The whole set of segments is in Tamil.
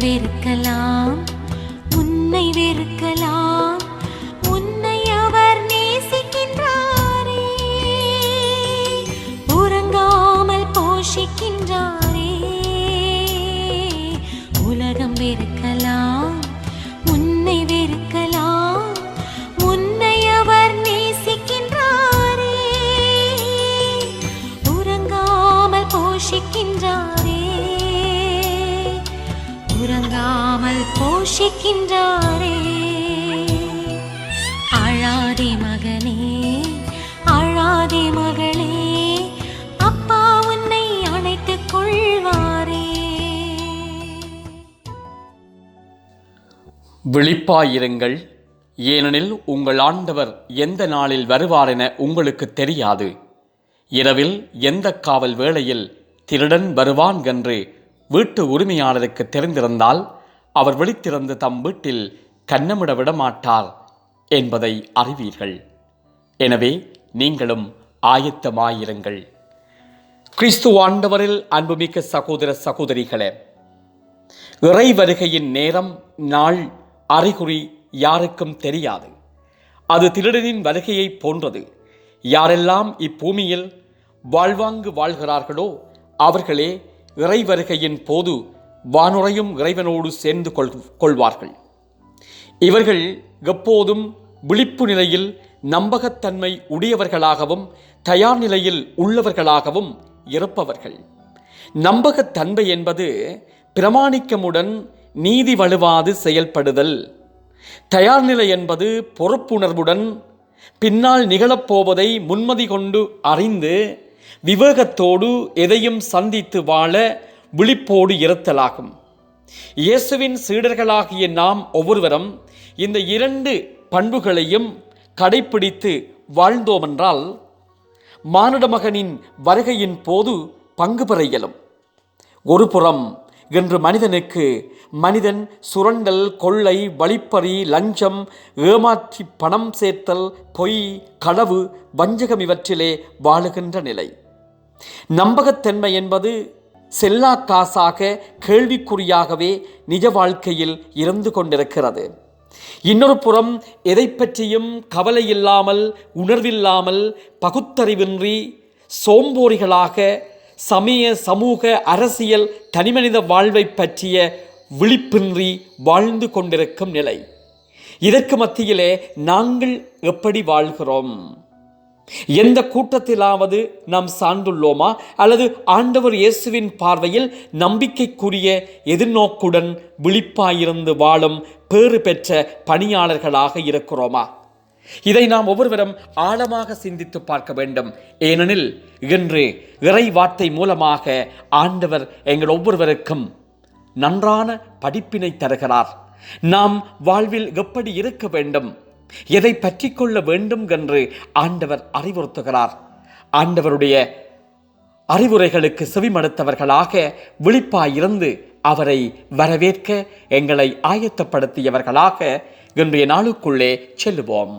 வெறுக்கலாம் உன்னை வெறுக்கலாம் உன்னை அவர் நேசிக்கின்றாரே. உறங்காமல் போஷிக்கின்றாரே. உலகம் வெறுக்கலாம் உன்னை வெறுக்கலாம் உன்னை அவர் நேசிக்கின்றாரே. உறங்காமல் போஷிக்கின்றாரே. உறங்காமல் போஷிக்கின்றாரே. அழாதே மகனே அழாதே மகளே அப்பா உன்னை அழைத்துக் கொள்வாரே. விழிப்பாயிருங்கள். ஏனெனில் உங்கள் ஆண்டவர் எந்த நாளில் வருவார் என உங்களுக்கு தெரியாது. இரவில் எந்த காவல் வேளையில் திருடன் வருவான் என்று வீட்டு உரிமையாளருக்கு தெரிந்திருந்தால் அவர் விழித்திருந்து தம் வீட்டில் கன்னமிட விடமாட்டார் என்பதை அறிவீர்கள். எனவே நீங்களும் ஆயத்தமாயிருங்கள். கிறிஸ்து ஆண்டவரில் அன்புமிக்க சகோதர சகோதரிகளே இறை வருகையின் நேரம் நாள் அறிகுறி யாருக்கும் தெரியாது. அது திருடனின் வருகையை போன்றது. யாரெல்லாம் இப்பூமியில் வாழ்வாங்கு வாழ்கிறார்களோ அவர்களே இறை வருகையின் போது வானுரையும் இறைவனோடு சேர்ந்து கொள் கொள்வார்கள். இவர்கள் எப்போதும் விழிப்பு நிலையில் நம்பகத்தன்மை உடையவர்களாகவும் தயார் நிலையில் உள்ளவர்களாகவும் இருப்பவர்கள். நம்பகத்தன்மை என்பது பிரமாணிக்கமுடன் நீதி வலுவாது செயல்படுதல். தயார் நிலை என்பது பொறுப்புணர்வுடன் பின்னால் நிகழப்போவதை முன்மதி கொண்டு அறிந்து விவேகத்தோடு எதையும் சந்தித்து வாழ விழிப்போடு இருத்தலாகும். இயேசுவின் சீடர்களாகிய நாம் ஒவ்வொருவரும் இந்த இரண்டு பண்புகளையும் கடைப்பிடித்து வாழ்ந்தோமென்றால் மானுட மகனின் வருகையின் போது பங்கு பெற இயலும். ஒருபுறம் என்று மனிதனுக்கு மனிதன் சுரண்டல் கொள்ளை வழிப்பறி லஞ்சம் ஏமாற்றி பணம் சேர்த்தல் பொய் களவு வஞ்சகம் இவற்றிலே வாழுகின்ற நிலை. நம்பகத்தன்மை என்பது செல்லா காசாக கேள்விக்குறியாகவே நிஜ வாழ்க்கையில் இருந்து கொண்டிருக்கிறது. இன்னொரு புறம் எதை பற்றியும் கவலை இல்லாமல் உணர்வில்லாமல் பகுத்தறிவின்றி சோம்போறிகளாக சமய சமூக அரசியல் தனிமனித வாழ்வை பற்றிய விழிப்பின்றி வாழ்ந்து கொண்டிருக்கும் நிலை. இதற்கு மத்தியிலே நாங்கள் எப்படி வாழ்கிறோம்? எந்த கூட்டத்திலாவது நாம் சார்ந்துள்ளோமா? அல்லது ஆண்டவர் இயேசுவின் பார்வையில் நம்பிக்கைக்குரிய எதிர்நோக்குடன் விழிப்பாயிருந்து வாழும் பேறு பெற்ற பணியாளர்களாக இருக்கிறோமா? இதை நாம் ஒவ்வொருவரும் ஆழமாக சிந்தித்து பார்க்க வேண்டும். ஏனெனில் இன்று இறை வார்த்தை மூலமாக ஆண்டவர் எங்கள் ஒவ்வொருவருக்கும் நன்றான படிப்பினை தருகிறார். நாம் வாழ்வில் எப்படி இருக்க வேண்டும்? எதை பற்றி கொள்ள வேண்டும் என்று ஆண்டவர் அறிவுறுத்துகிறார். ஆண்டவருடைய அறிவுரைகளுக்கு செவிமடுத்தவர்களாக விழிப்பாயிருந்து அவரை வரவேற்க எங்களை ஆயத்தப்படுத்தியவர்களாக இன்றைய நாளுக்குள்ளே செல்லுவோம்.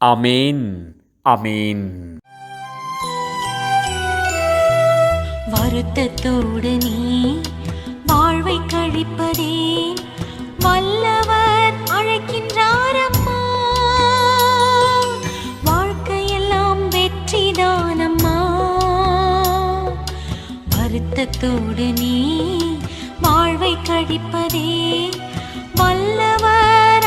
அமேன் அமேன் வருத்தத்தோடு நீ வாழ்வை கழிப்பதே வல்லவர் அழைக்கின்றாரம்மா. வாழ்க்கையெல்லாம் வெற்றிதானம்மா. வருத்தத்தோடு நீ வாழ்வை கழிப்பதே வல்லவர்